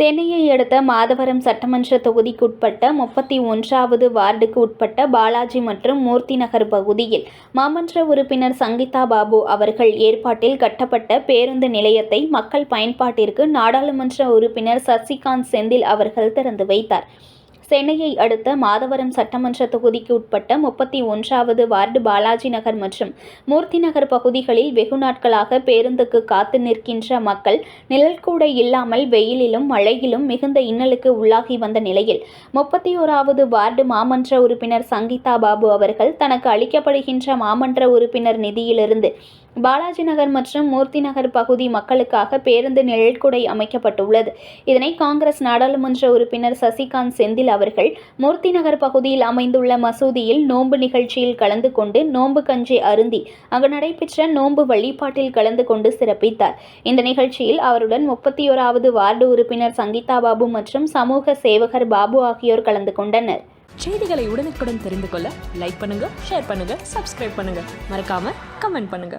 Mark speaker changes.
Speaker 1: அடுத்த மாதவரம் சட்டமன்ற தொகுதிக்குட்பட்ட முப்பத்தி ஒன்றாவது வார்டுக்கு உட்பட்ட பாலாஜி மற்றும் மூர்த்தி நகர் பகுதியில் மாமன்ற உறுப்பினர் சங்கீதா பாபு அவர்கள் ஏற்பாட்டில் கட்டப்பட்ட பேருந்து நிலையத்தை மக்கள் பயன்பாட்டிற்கு நாடாளுமன்ற உறுப்பினர் சசிகாந்த் செந்தில் அவர்கள் திறந்து வைத்தார். சென்னையை அடுத்த மாதவரம் சட்டமன்ற தொகுதிக்கு உட்பட்ட முப்பத்தி ஒன்றாவது வார்டு பாலாஜி நகர் மற்றும் மூர்த்தி நகர் பகுதிகளில் வெகு நாட்களாக பேருந்துக்கு காத்து நிற்கின்ற மக்கள் நிழல் கூட இல்லாமல் வெயிலிலும் மழையிலும் மிகுந்த இன்னலுக்கு உள்ளாகி வந்த நிலையில் முப்பத்தி ஓராவது வார்டு மாமன்ற உறுப்பினர் சங்கீதா பாபு அவர்கள் தனக்கு அளிக்கப்படுகின்ற மாமன்ற உறுப்பினர் நிதியிலிருந்து பாலாஜி நகர் மற்றும் மூர்த்தி நகர் பகுதி மக்களுக்காக பேருந்து நிழற்குடை அமைக்கப்பட்டுள்ளது. இதனை காங்கிரஸ் நாடாளுமன்ற உறுப்பினர் சசிகாந்த் செந்தில் அவர்கள் மூர்த்தி நகர் பகுதியில் அமைந்துள்ள மசூதியில் நோன்பு நிகழ்ச்சியில் கலந்து கொண்டு நோன்பு கஞ்சி அருந்தி அங்கு நடைபெற்ற நோன்பு வழிபாட்டில் கலந்து கொண்டு சிறப்பித்தார். இந்த நிகழ்ச்சியில் அவருடன் முப்பத்தி ஓராவது வார்டு உறுப்பினர் சங்கீதா பாபு மற்றும் சமூக சேவகர் பாபு ஆகியோர் கலந்து கொண்டனர்.
Speaker 2: செய்திகளை உடனுக்குடன் தெரிந்து கொள்ள லைக் பண்ணுங்க ஷேர் பண்ணுங்க சப்ஸ்கிரைப் பண்ணுங்க. மறக்காம கமெண்ட் பண்ணுங்க.